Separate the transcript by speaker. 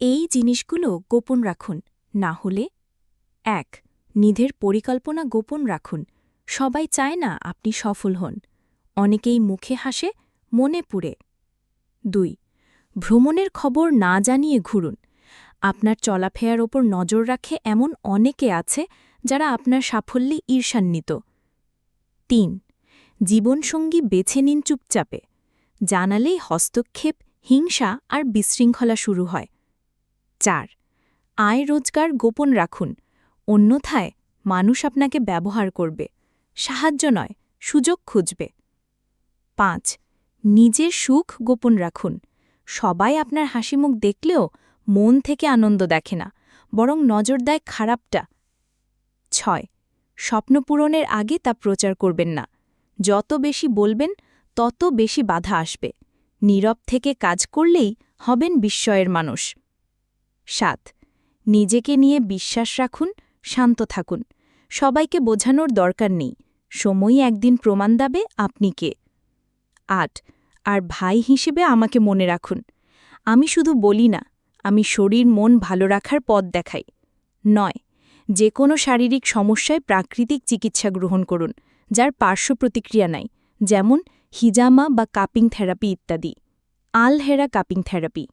Speaker 1: এই জিনিসগুলো গোপন রাখুন, না হলে এক, নিধের পরিকল্পনা গোপন রাখুন। সবাই চায় না আপনি সফল হন। অনেকেই মুখে হাসে, মনে পুড়ে। দুই, ভ্রমণের খবর না জানিয়ে ঘুরুন। আপনার চলাফেরার ওপর নজর রাখে এমন অনেকে আছে যারা আপনার সাফল্যে ঈর্ষান্বিত। তিন, জীবনসঙ্গী বেছে নিন চুপচাপে। জানালেই হস্তক্ষেপ, হিংসা আর বিশৃঙ্খলা শুরু হয়। চার, আয় রোজগার গোপন রাখুন। অন্যথায় মানুষ আপনাকে ব্যবহার করবে। সাহায্য নয়, সুযোগ খুঁজবে। পাঁচ, নিজের সুখ গোপন রাখুন। সবাই আপনার হাসিমুখ দেখলেও মন থেকে আনন্দ দেখে না, বরং নজর দেয় খারাপটা। ছয়, স্বপ্ন পূরণের আগে তা প্রচার করবেন না। যত বেশি বলবেন, তত বেশি বাধা আসবে। নীরব থেকে কাজ করলেই হবেন বিস্ময়ের মানুষ। সাত। নিজেকে নিয়ে বিশ্বাস রাখুন, শান্ত থাকুন। সবাইকে বোঝানোর দরকার নেই। সময়ই একদিন প্রমাণ দাবে আপনি কে। আট। আর ভাই হিসেবে আমাকে মনে রাখুন। আমি শুধু বলি না, আমি শরীর মন ভালো রাখার পথ দেখাই। নয়। যে কোনো শারীরিক সমস্যায় প্রাকৃতিক চিকিৎসা গ্রহণ করুন, যার পার্শ্ব প্রতিক্রিয়া নাই, যেমন হিজামা বা কাপিং থেরাপি ইত্যাদি। আলহেরা কাপিং থেরাপি।